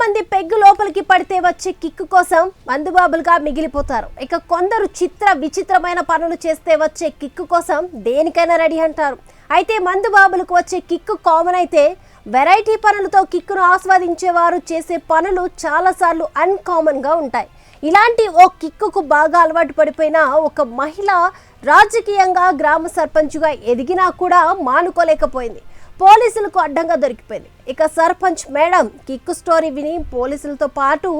మంది పెగ్గు లోపలికి పడితే వచ్చే కిక్కు కోసం మందుబాబులుగా మిగిలిపోతారు. ఇక కొందరు చిత్ర విచిత్రమైన పనులు చేస్తే వచ్చే కిక్కు కోసం దేనికైనా రెడీ అంటారు. అయితే మందుబాబులకు వచ్చే కిక్కు కామన్ అయితే వెరైటీ పనులతో కిక్కును ఆస్వాదించేవారు చేసే పనులు చాలాసార్లు అన్కామన్గా ఉంటాయి. ఇలాంటి ఓ కిక్కుకు బాగా అలవాటు పడిపోయిన ఒక మహిళ రాజకీయంగా గ్రామ సర్పంచ్గా ఎదిగినా కూడా మానుకోలేకపోయింది. పోలీసులకు అడ్డంగా దొరికిపోయింది. ఇక సర్పంచ్ మేడం కిక్కు స్టోరీ విని పోలీసులతో పాటు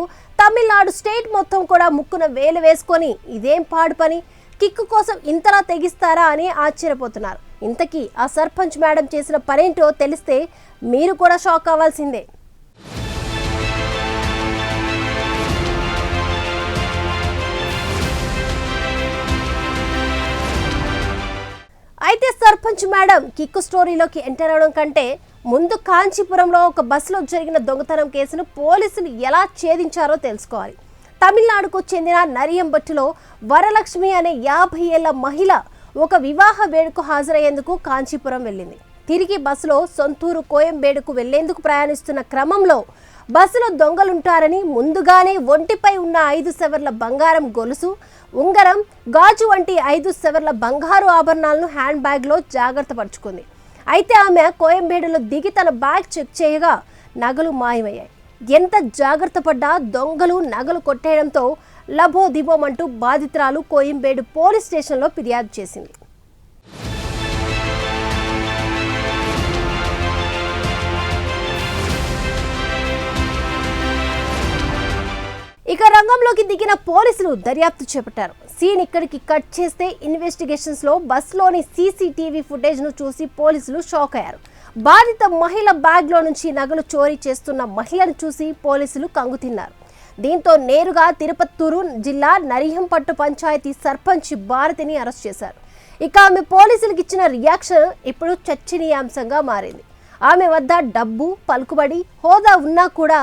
తమిళనాడు స్టేట్ మొత్తం కూడా ముక్కున వేలు వేసుకొని ఇదేం పాడు పని? కిక్కు కోసం ఇంతలా తెగిస్తారా అని ఆశ్చర్యపోతున్నారు. ఇంతకీ ఆ సర్పంచ్ మేడం చేసిన పనేంటో తెలిస్తే మీరు కూడా షాక్ అవ్వాల్సిందే. సర్పంచ్ మేడం కిక్కు స్టోరీలోకి ఎంటర్ అవడం కంటే ముందు కాంచీపురంలో ఒక బస్సులో జరిగిన దొంగతనం కేసును పోలీసులు ఎలా ఛేదించారో తెలుసుకోవాలి. తమిళనాడుకు చెందిన నరియంబట్టులో వరలక్ష్మి అనే యాభై ఏళ్ళ మహిళ ఒక వివాహ వేడుకు హాజరయ్యేందుకు కాంచీపురం వెళ్ళింది. తిరిగి బస్సులో సొంతూరు కోయంబేడుకు వెళ్ళేందుకు ప్రయాణిస్తున్న క్రమంలో బస్సులో దొంగలుంటారని ముందుగానే ఒంటిపై ఉన్న ఐదు సెవర్ల బంగారం గొలుసు ఉంగరం గాజు వంటి ఐదు సెవర్ల బంగారు ఆభరణాలను హ్యాండ్ బ్యాగ్లో జాగ్రత్త పరుచుకుంది. అయితే ఆమె కోయంబేడులో దిగి తన బ్యాగ్ చెక్ చేయగా నగలు మాయమయ్యాయి. ఎంత జాగ్రత్త పడ్డా దొంగలు నగలు కొట్టేయడంతో లభో దిబోమంటూ బాధితురాలు కోయంబేడు పోలీస్ స్టేషన్లో ఫిర్యాదు చేసింది. ఇక రంగంలోకి దిగిన పోలీసులు దర్యాప్తు చేపట్టారు. సీన్ ఇక్కడికి కట్ చేస్తే ఇన్వెస్టిగేషన్స్లో బస్లోని సీసీటీవీ ఫుటేజ్ను చూసి పోలీసులు షాక్ అయ్యారు. బాధిత మహిళ బ్యాగ్లో నుంచి నగలు చోరీ చేస్తున్న మహిళను చూసి పోలీసులు కంగుతిన్నారు దీంతో నేరుగా తిరుపత్తూరు జిల్లా నరిహంపట్టు పంచాయతీ సర్పంచ్ భారతిని అరెస్ట్ చేశారు. ఇక ఆమె పోలీసులకు ఇచ్చిన రియాక్షన్ ఇప్పుడు చర్చనీయాంశంగా మారింది. ఆమె వద్ద డబ్బు పలుకుబడి హోదా ఉన్నా కూడా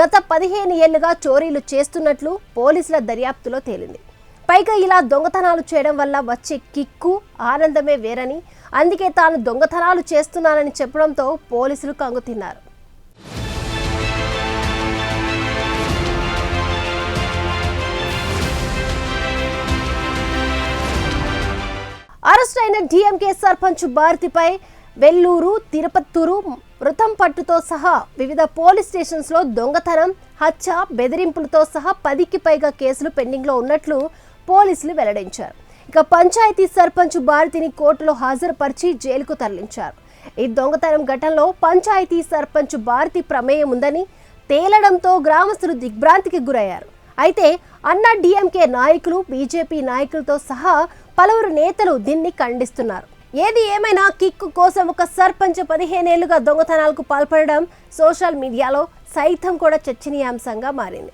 గత పదిహేను ఏళ్ళుగా చోరీలు చేస్తున్నట్లు పోలీసుల దర్యాప్తులో తేలింది. పైగా ఇలా దొంగతనాలు చేయడం వల్ల వచ్చే కిక్కు ఆనందమే వేరని అందుకే తాను దొంగతనాలు చేస్తున్నానని చెప్పడంతో పోలీసులు కంగుతిన్నారు అరెస్ట్ అయిన డిఎంకే సర్పంచ్ భారతిపై వెల్లూరు తిరుపత్తూరు మృతం పట్టుతో సహా వివిధ పోలీస్ స్టేషన్స్లో దొంగతనం హత్య బెదిరింపులతో సహా పదికి పైగా కేసులు పెండింగ్లో ఉన్నట్లు పోలీసులు వెల్లడించారు. ఇక పంచాయతీ సర్పంచ్ భారతిని కోర్టులో హాజరుపరిచి జైలుకు తరలించారు. ఈ దొంగతనం ఘటనలో పంచాయతీ సర్పంచ్ భారతి ప్రమేయం ఉందని తేలడంతో గ్రామస్తులు దిగ్భ్రాంతికి గురయ్యారు. అయితే అన్నా డిఎంకే నాయకులు బీజేపీ నాయకులతో సహా పలువురు నేతలు దీన్ని ఖండిస్తున్నారు. ఏది ఏమైనా కిక్ కోసం ఒక సర్పంచ్ పదిహేనేళ్ళుగా దొంగతనాలకు పాల్పడడం సోషల్ మీడియాలో సైతం కూడా చర్చనీయాంశంగా మారింది.